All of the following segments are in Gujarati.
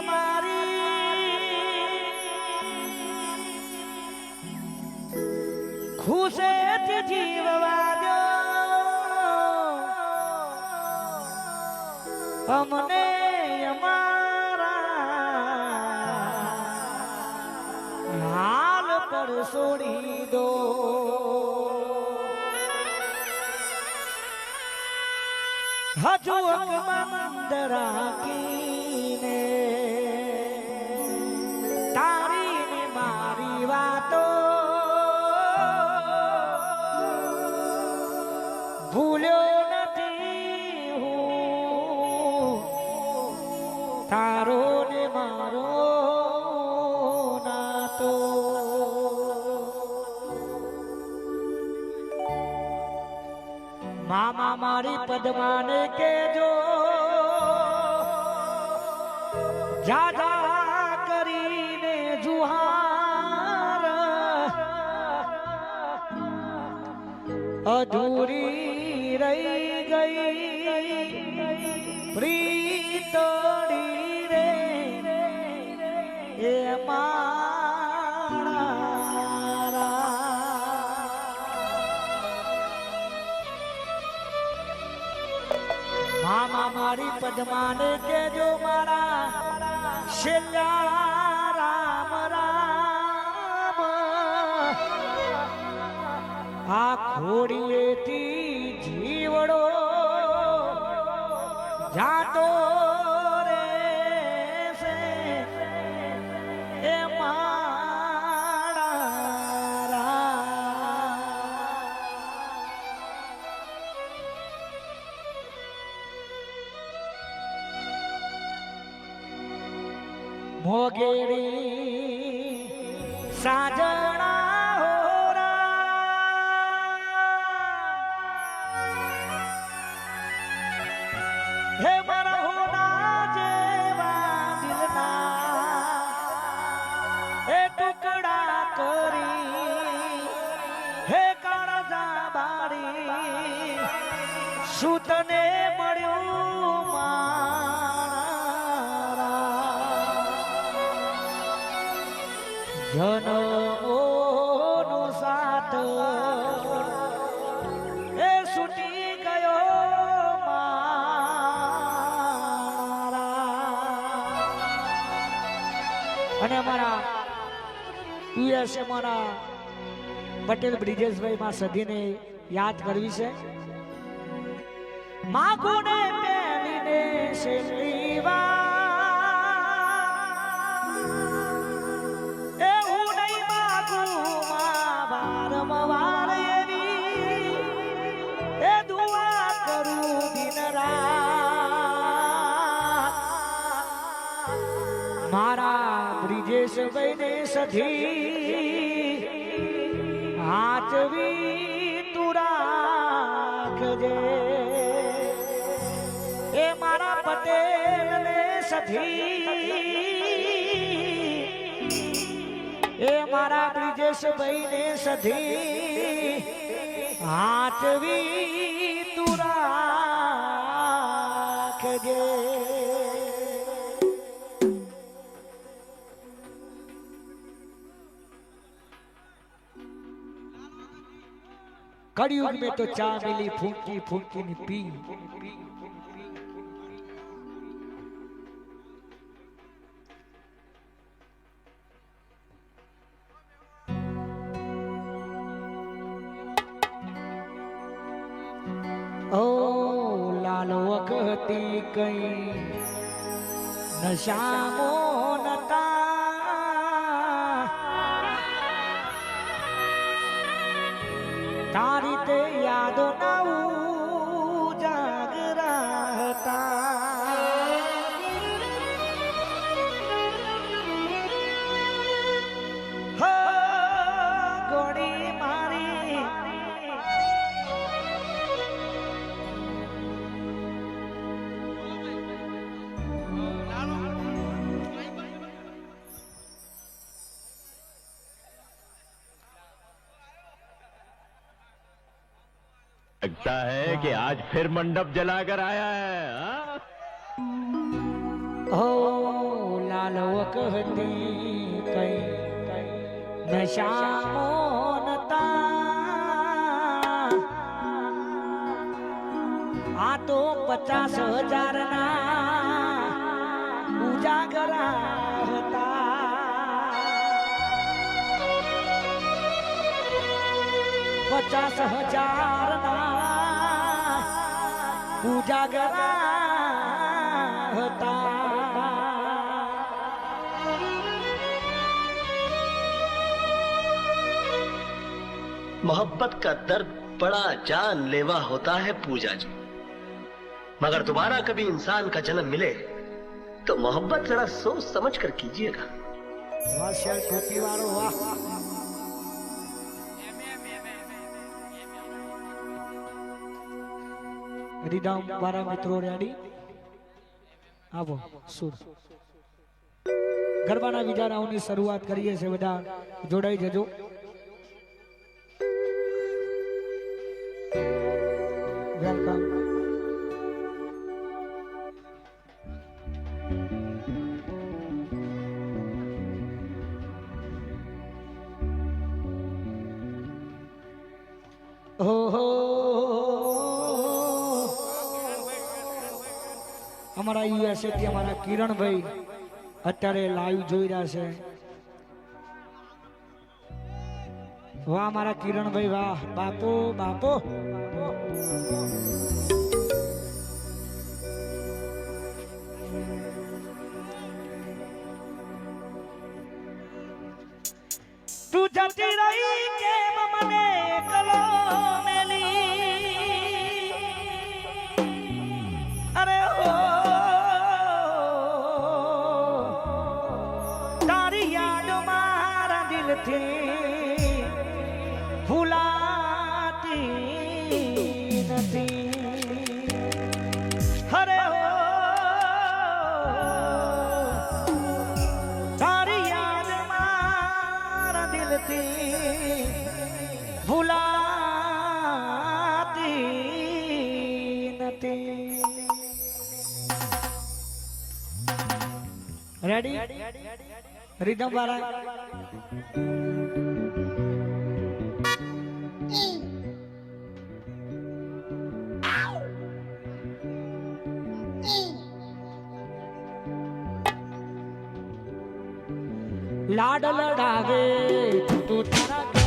અમારી ખુશેથી જીવવા દો અમને અમારા હાલ પર છોડી દો. હજુ અકબંધ રાખીને તારો ને મારો નાતો. મામા મારી પદ્માને કેજો જાજા કરીને જુહાર. અધૂરી રહી ગઈ પ્રીતડી મામા મારી પદ્માને કેજો મારા શેલા રામ રામ. આ ખોડીએથી જીવડો જાતો game. અમારા પટેલ બ્રિજેશભાઈ માં સધીને યાદ કરવી છે? માગુને પેલીને છેલ્લી વાર. એવું નહીં માગું માં વારંવાર એવી. એ દુઆ કરું દિન મારા બ્રિજેશભાઈ ને સધી સધી એ મારા બ્રિજેશ ભાઈ ને સધી હાથવી તુરાખજે કળિયુગ મેં તો ચા મિલી ફૂંકી ફૂંકી ની પી. નશામો નતા તારી તે યાદો ના लगता है कि आज फिर मंडप जलाकर आया है हाँ? हो લાલ વખતી કઈ નશામોનતા આ તો પચાસ હજાર ના ઉજાગરા હતા પચાસ હજાર ના उजागरा होता। मोहब्बत का दर्द बड़ा जानलेवा होता है पूजा जी। मगर दोबारा कभी इंसान का जन्म मिले तो मोहब्बत जरा सोच समझ कर कीजिएगा वाह। રીડામ મારા મિત્રો રેડી? આવો, સુર. ગરબાના વિચારાઓની શરૂઆત કરીએ છીએ બધા. જોડાઈ જજો. વેલકમ ઓહો. અમારા યુએસએ થી અમારા કિરણભાઈ અત્યારે લાઈવ જોઈ રહ્યા છે. વાહ મારા કિરણભાઈ, વાહ. બાપો બાપો. દિલથી ભૂલાતી નથી. અરે ઓ તારી નથી. રેડી રીધમ વાળા? लाडलडावे तू तारा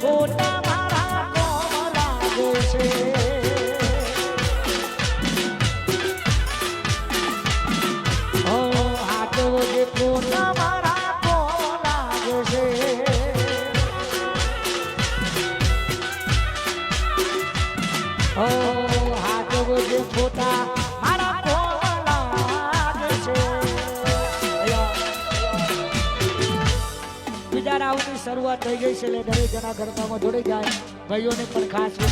ঠোঁটা ભાઈઓને પણ ખાસ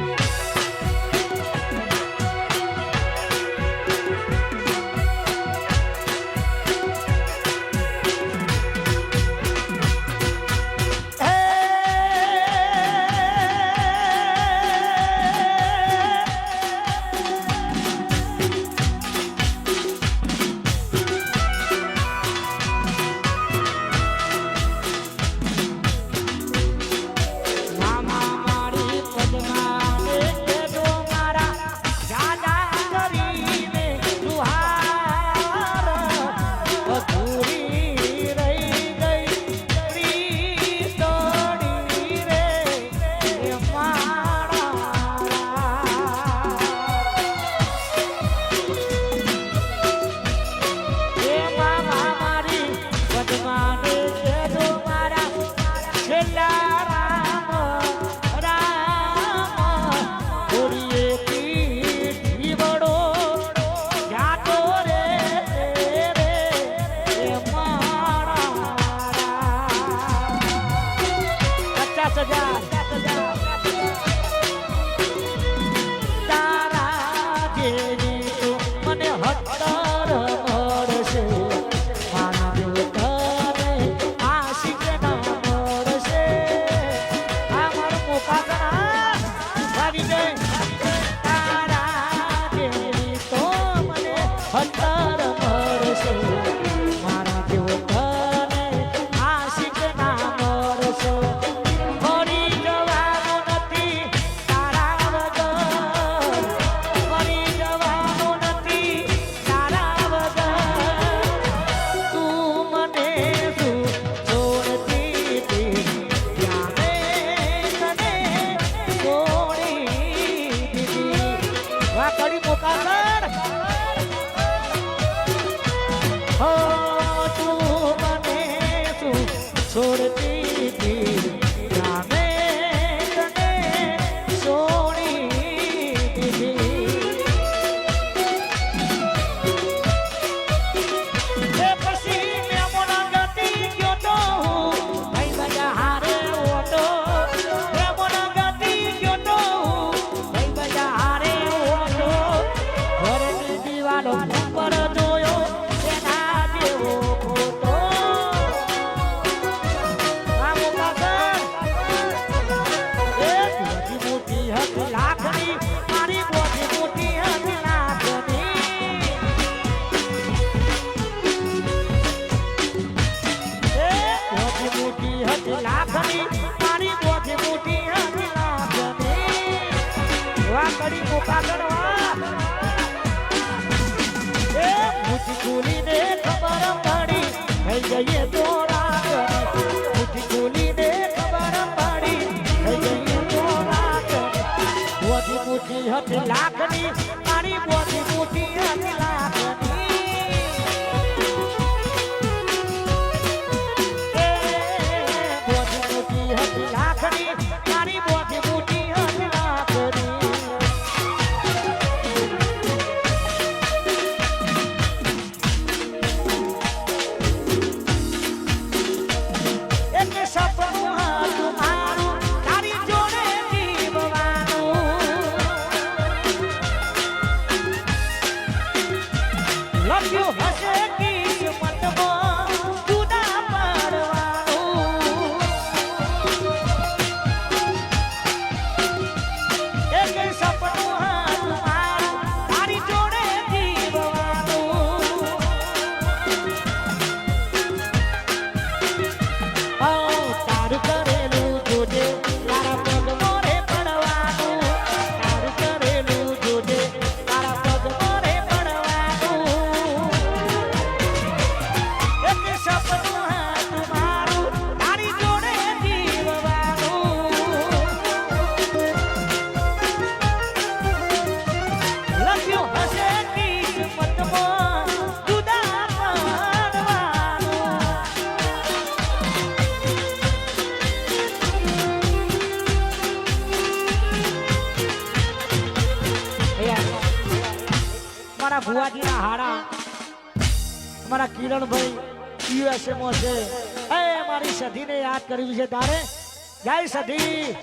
મામા લાખની મારી મોટી કરવી છે તારે? જય સધી